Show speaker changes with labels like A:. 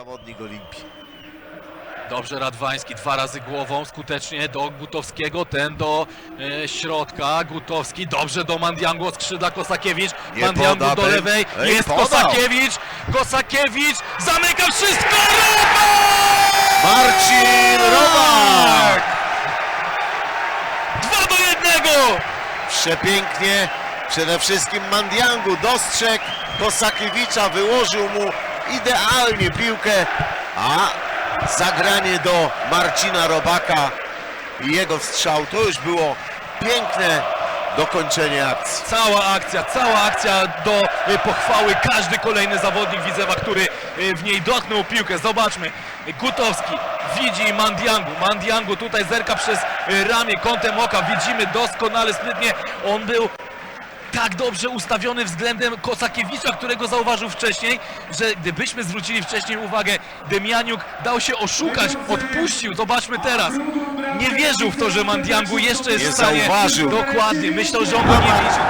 A: zawodnik Olimpii.
B: Dobrze Radwański, dwa razy głową, skutecznie do Gutowskiego, ten do e, środka, Gutowski, dobrze do Mandiangu, skrzydła Kosakiewicz,
A: Nie
B: Mandiangu
A: poda,
B: do lewej,
A: Ej,
B: jest
A: podał.
B: Kosakiewicz, Kosakiewicz, zamyka wszystko, Robak!
A: Marcin Robak!
B: Dwa do jednego!
A: Przepięknie, przede wszystkim Mandiangu dostrzegł Kosakiewicza, wyłożył mu idealnie piłkę, a zagranie do Marcina Robaka i jego strzał to już było piękne dokończenie akcji.
B: Cała akcja, cała akcja do e, pochwały. Każdy kolejny zawodnik Widzewa, który e, w niej dotknął piłkę. Zobaczmy, Gutowski widzi Mandiangu. Mandiangu tutaj zerka przez e, ramię, kątem oka. Widzimy doskonale, sprytnie. On był tak dobrze ustawiony względem Kosakiewicza, którego zauważył wcześniej, że gdybyśmy zwrócili wcześniej uwagę, Demianiuk dał się oszukać, odpuścił. Zobaczmy teraz. Nie wierzył w to, że Mandiangu jeszcze jest
A: Nie
B: w stanie.
A: zauważył.
B: Dokładnie, myślał, że on go nie widzi.